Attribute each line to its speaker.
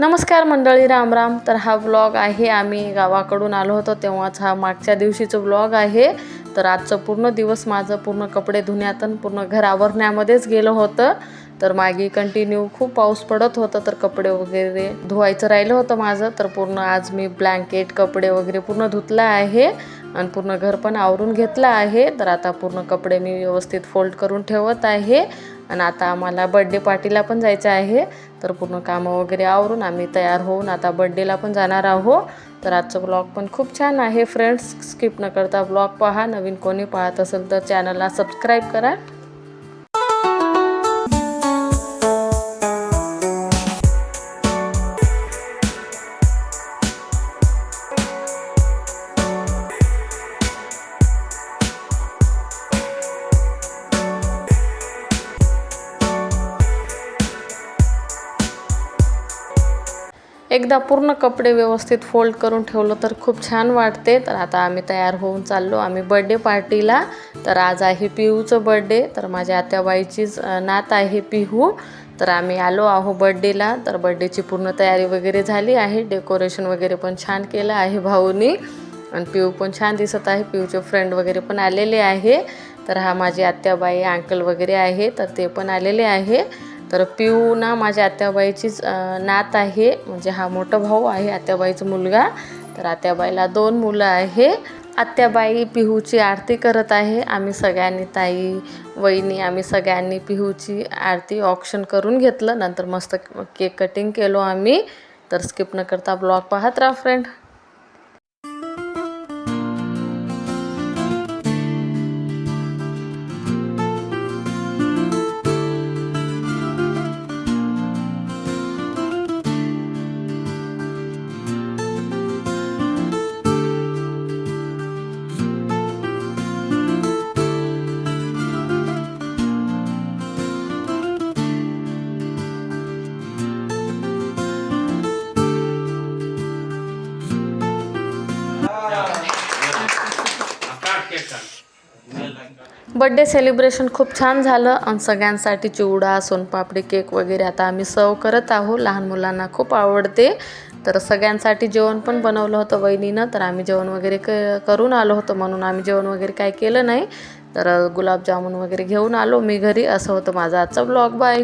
Speaker 1: नमस्कार मंडळी राम राम. तर हा व्लॉग आहे. आम्ही गावाकडून आलो होतो तेव्हाच हा मागच्या दिवशीचं व्लॉग आहे. तर आजचं पूर्ण दिवस माझं पूर्ण कपडे धुण्यात आणि पूर्ण घर आवरण्यामध्येच गेलं होतं. तर मागे कंटिन्यू खूप पाऊस पडत होता तर कपडे वगैरे धुवायचं राहिलं होतं माझं. तर पूर्ण आज मी ब्लँकेट कपडे वगैरे पूर्ण धुतलं आहे आणि पूर्ण घर पण आवरून घेतलं आहे. तर आता पूर्ण कपडे मी व्यवस्थित फोल्ड करून ठेवत आहे. आणि आता आम्हाला बड्डे पार्टीला पण जायचं आहे. तर पूर्ण कामं वगैरे आवरून आम्ही तयार होऊन आता बड्डेला पण जाणार आहो तर आजचं ब्लॉग पण खूप छान आहे. फ्रेंड्स स्किप न करता ब्लॉग पहा. नवीन कोणी पाहत असेल तर चॅनलला सबस्क्राईब करा. एकदा पूर्ण कपडे व्यवस्थित फोल्ड करून ठेवलं तर खूप छान वाटते. तर आता आम्ही तयार होऊन चाललो. आम्ही बड्डे पार्टीला तर आज आहे पिहूचं बड्डे तर माझ्या आत्याबाईचीच नात आहे पिहू. तर आम्ही आलो आहो बड्डेला तर बड्डेची पूर्ण तयारी वगैरे झाली आहे. डेकोरेशन वगैरे पण छान केलं आहे भाऊनी. आणि पिऊ पण छान दिसत आहे. पिऊचे फ्रेंड वगैरे पण आलेले आहे. तर हा माझी आत्याबाई अंकल वगैरे आहे. तर ते पण आलेले आहे. तर पिऊ ना माझ्या आत्याबाईचीच नात आहे. म्हणजे हा मोठा भाऊ आहे आत्याबाईचा मुलगा. तर आत्याबाईला दोन मुलं आहे. आत्याबाई पिहूची आरती करत आहे. आम्ही सगळ्यांनी ताई वहिनी आम्ही सगळ्यांनी पिहूची आरती ऑप्शन करून घेतलं. नंतर मस्त केक कटिंग केलो आम्ही. तर स्किप न करता ब्लॉग पाहत राहा फ्रेंड बड्डे सेलिब्रेशन खूप छान झालं. आणि सगळ्यांसाठी चिवडा सोनपापडी केक वगैरे आता आम्ही सर्व करत आहोत. लहान मुलांना खूप आवडते. तर सगळ्यांसाठी जेवण पण बनवलं होतं वहिनीनं. तर आम्ही जेवण वगैरे क करून आलो होतो म्हणून आम्ही जेवण वगैरे काय केलं नाही. तर गुलाबजामुन वगैरे घेऊन आलो मी घरी. असं होतं माझा आजचा ब्लॉग बाय